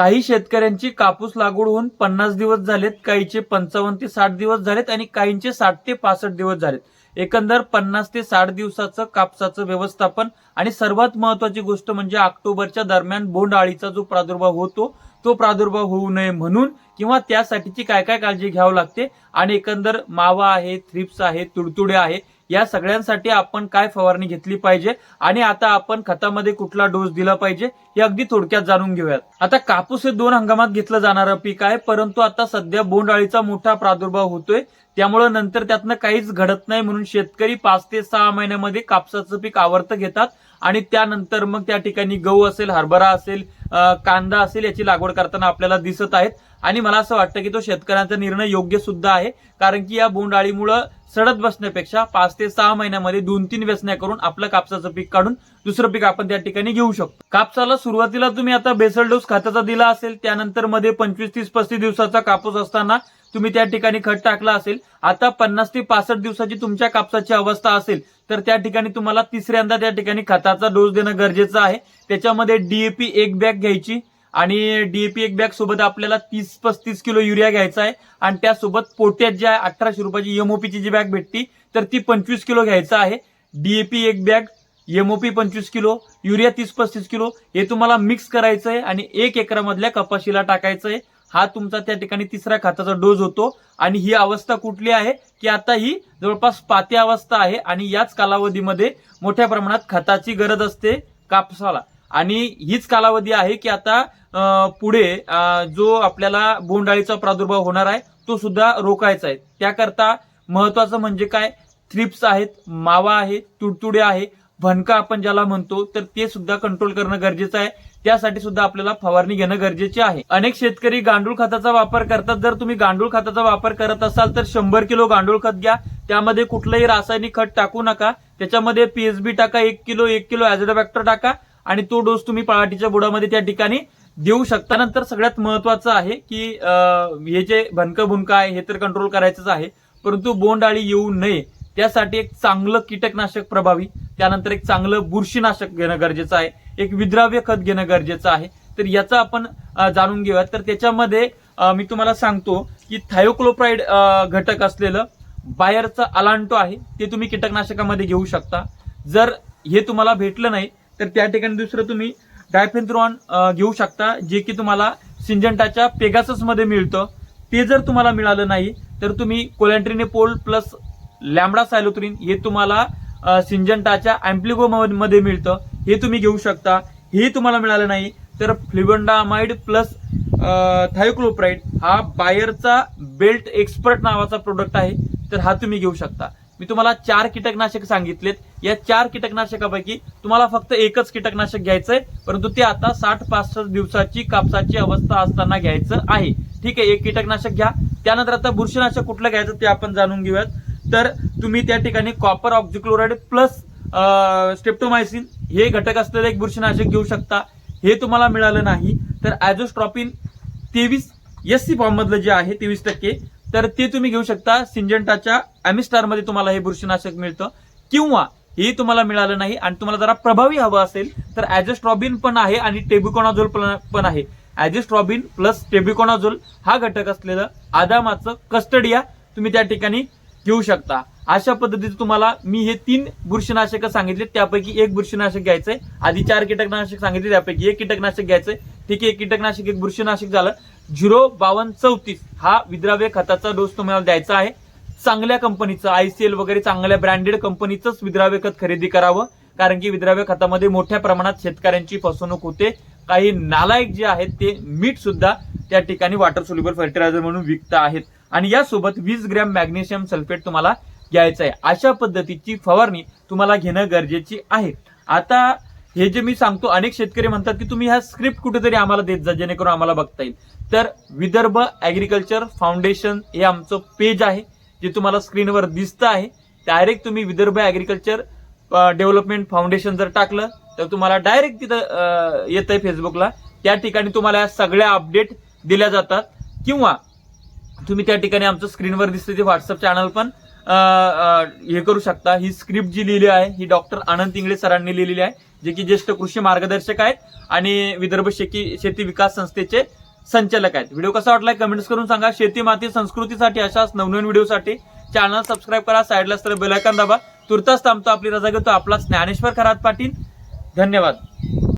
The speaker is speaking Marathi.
काही शेतकऱ्यांची कापूस लागवड होऊन पन्नास दिवस झालेत काहीचे पंचावन्न ते साठ दिवस झालेत आणि काहींचे साठ ते पासष्ट दिवस झालेत. एकंदर पन्नास ते साठ दिवसाचं कापसाचं व्यवस्थापन आणि सर्वात महत्वाची गोष्ट म्हणजे ऑक्टोबरच्या दरम्यान बोंड अळीचा जो प्रादुर्भाव होतो तो प्रादुर्भाव होऊ नये म्हणून किंवा त्यासाठीची काय काय काळजी घ्यावी लागते. आणि एकंदर मावा आहे थ्रिप्स आहे तुडतुडे आहे या सगळ्यांसाठी आपण काय फवारणी घेतली पाहिजे आणि आता आपण खतामध्ये कुठला डोस दिला पाहिजे हे अगदी थोडक्यात जाणून घेऊयात. आता कापूस हे दोन हंगामात घेतलं जाणारं पीक आहे परंतु आता सध्या बोंडअळीचा मोठा प्रादुर्भाव होतोय. त्यामुळं नंतर त्यातनं काहीच घडत नाही म्हणून शेतकरी पाच ते सहा महिन्यामध्ये कापसाचं पीक आवर्त घेतात आणि त्यानंतर मग त्या ठिकाणी गहू असेल हरभरा असेल कांदा असेल याची लागवड करताना आपल्याला दिसत आहेत. आणि मला असं वाटतं की तो शेतकऱ्यांचा निर्णय योग्य सुद्धा आहे. कारण की या बोंडाळीमुळं सडत बसण्यापेक्षा पाच ते सहा महिन्यामध्ये दोन तीन व्यसन्या करून आपलं कापसाचं पीक काढून दुसरं पीक आपण त्या ठिकाणी घेऊ शकतो. कापसाला सुरुवातीला तुम्ही आता बेसल डोस खताचा दिला असेल त्यानंतरमध्ये पंचवीस तीस पस्तीस दिवसाचा कापूस असताना तुम्ही त्या ठिकाणी खत टाकला असेल आता पन्नास ते पासष्ट दिवसाची तुमच्या कापसाची अवस्था असेल तर त्या ठिकाणी तुम्हाला तिसऱ्यांदा त्या ठिकाणी खताचा डोस देणं गरजेचं आहे. त्याच्यामध्ये डीएपी एक बॅग घ्यायची आणि डीएपी एक बॅग सोबत आपल्याला तीस पस्तीस किलो युरिया घ्यायचा आहे. आणि त्यासोबत पोट्यात ज्या अठराशे रुपयाची एमओपीची जी बॅग भेटती तर ती पंचवीस किलो घ्यायचा आहे. डीएपी एक बॅग एमओपी पंचवीस किलो युरिया तीस पस्तीस किलो हे तुम्हाला मिक्स करायचं आहे आणि एक एकरामधल्या कपाशीला टाकायचं आहे हा तुमचा त्या ठिकाणी तिसरा खताचा डोस होतो. आणि ही अवस्था कुठली आहे? की आता ही जवळपास पाती अवस्था आहे आणि याच कालावधीमध्ये मोठ्या प्रमाणात खताची गरज असते कापसाला. आणि हीच कालावधी आहे की आता पुढे जो आपल्याला बोंडाळीचा प्रादुर्भाव होणार आहे तो सुद्धा रोखायचा आहे. त्याकरता महत्वाचं म्हणजे काय? थ्रिप्स आहेत मावा आहे तुडतुडे आहे भनका आपण ज्याला म्हणतो तर ते सुद्धा कंट्रोल करणं गरजेचं आहे. त्यासाठी सुद्धा आपल्याला फवारणी घेणं गरजेचे आहे. अनेक शेतकरी गांडूळ खताचा वापर करतात. जर तुम्ही गांडूळ खताचा वापर करत असाल तर शंभर किलो गांडूळ खत घ्या. त्यामध्ये कुठलंही रासायनिक खत टाकू नका. त्याच्यामध्ये पीएसबी टाका एक किलो एक किलो ऍझोडोबॅक्टर टाका. आणि तो डोस तुम्ही पळाटीच्या बुडामध्ये त्या ठिकाणी देऊ शकता. नंतर सगळ्यात महत्वाचं आहे की हे जे भनकं भुनकं आहे हे तर कंट्रोल करायचंच आहे परंतु बोंडआळी येऊ नये त्यासाठी एक चांगलं कीटकनाशक प्रभावी त्यानंतर एक चांगलं बुरशीनाशक घेणं गरजेचं आहे एक विद्राव्य खत घेणं गरजेचं आहे. तर याचं आपण जाणून घेऊयात. तर त्याच्यामध्ये मी तुम्हाला सांगतो की थायोक्लोप्राईड घटक असलेलं बायरचं अलांटो आहे ते तुम्ही कीटकनाशकामध्ये घेऊ शकता. जर हे तुम्हाला भेटलं नाही तर त्या ठिकाणी दुसरं तुम्ही डायफेन्थ्रॉन घेऊ शकता जे की तुम्हाला सिंजंटाच्या पेगाससमध्ये मिळतं. ते जर तुम्हाला मिळालं नाही तर तुम्ही कोलॅन्ट्रिनेपोल प्लस लॅमडा सायलोत्रिन हे तुम्हाला सिंजंटाच्या अँप्लिगो मध्ये मिळतं. हे तुम्ही घेऊ शकता. हे तुम्हाला मिळालं नाही तर फ्लिबंडामाइड प्लस थायोक्लोप्राईड हा बायरचा बेल्ट एक्सपर्ट नावाचा प्रोडक्ट आहे. तर हा तुम्ही घेऊ शकता. मी तुम्हाला चार कीटकनाशक सांगितलेत. या चार कीटकनाशकापैकी तुम्हाला फक्त एकच कीटकनाशक घ्यायचंय परंतु ते आता साठ पासष्ट दिवसाची कापसाची अवस्था असताना घ्यायचं आहे. ठीक आहे एक कीटकनाशक घ्या. त्यानंतर आता बुरशीनाशक कुठलं घ्यायचं ते आपण जाणून घेऊयात. तर तुम्ही त्या ठिकाणी कॉपर ऑक्झिक्लोराईड प्लस स्टेप्टोमायसिन हे घटक असलेलं एक बुरशीनाशक घेऊ शकता. हे तुम्हाला मिळालं नाही. तर ॲझोस्ट्रॉपिन तेवीस एस सी फॉर्म मधलं जे आहे तेवीस टक्के. तर ते तुम्ही घेऊ शकता. सिंजंटाच्या अमिस्टारमध्ये तुम्हाला हे बुरशीनाशक मिळतं. किंवा हे तुम्हाला मिळालं नाही आणि तुम्हाला जरा प्रभावी हवं असेल तर ॲझोस्ट्रॉबिन पण आहे आणि टेबिकोनाझोल पण आहे. ॲझोस्ट्रॉबिन प्लस टेबिकोनाझोल हा घटक असलेलं आदामाचं कस्टडिया तुम्ही त्या ठिकाणी घेऊ शकता. अशा पद्धतीचं तुम्हाला मी हे तीन बुरशीनाशक सांगितले त्यापैकी एक बुरशीनाशक घ्यायचंय. आधी चार कीटकनाशक सांगितले त्यापैकी एक कीटकनाशक घ्यायचंय. ठीक आहे एक कीटकनाशक एक बुरशीनाशक झालं. झिरो बावन्न चौतीस हा विद्राव्य खताचा डोस तुम्हाला द्यायचा आहे. चांगल्या कंपनीचं आयसीएल वगैरे चांगल्या ब्रँडेड कंपनीचंच विद्राव्य खत खरेदी करावं. कारण की विद्राव्य खतामध्ये मोठ्या प्रमाणात शेतकऱ्यांची फसवणूक होते. काही नालायक जे आहेत ते मीठ सुद्धा त्या ठिकाणी वॉटर सोल्युबल फर्टिलायझर म्हणून विकत आहेत. आणि यासोबत वीस ग्रॅम मॅग्नेशियम सल्फेट तुम्हाला घ्यायचं आहे. अशा पद्धतीची फवारणी तुम्हाला घेणं गरजेची आहे. आता हे जे मी सांगतो अनेक शेतकरी म्हणतात की तुम्ही ह्या स्क्रिप्ट कुठेतरी आम्हाला देत जा जेणेकरून आम्हाला बघता येईल. तर विदर्भ ऍग्रिकल्चर फाउंडेशन हे आमचं पेज आहे जे तुम्हाला स्क्रीनवर दिसतं आहे. डायरेक्ट तुम्ही विदर्भ ऍग्रिकल्चर डेव्हलपमेंट फाउंडेशन जर टाकलं तर तुम्हाला डायरेक्ट तिथं येत आहे फेसबुकला त्या ठिकाणी तुम्हाला या सगळ्या अपडेट दिल्या जातात. किंवा तुम्ही त्या ठिकाणी आमचं स्क्रीनवर दिसतं ते व्हॉट्सअप चॅनल पण. हे करू शकता. ही स्क्रिप्ट जी लिहिली आहे ही डॉक्टर आनंद इंगळे सरांनी लिहिलेली आहे जे की ज्येष्ठ कृषी मार्गदर्शक आहेत आणि विदर्भ शेती शेती विकास संस्थेचे संचालक आहेत. व्हिडिओ कसा वाटलाय कमेंट्स करून सांगा. शेती माती संस्कृतीसाठी अशाच नवनवीन व्हिडिओसाठी चॅनल सबस्क्राईब करा. साईडला असलेलं बेलायकन दाबा. तुर्तास थांबतो. आपली रजा घेतो. आपला ज्ञानेश्वर खरात पाटील. धन्यवाद.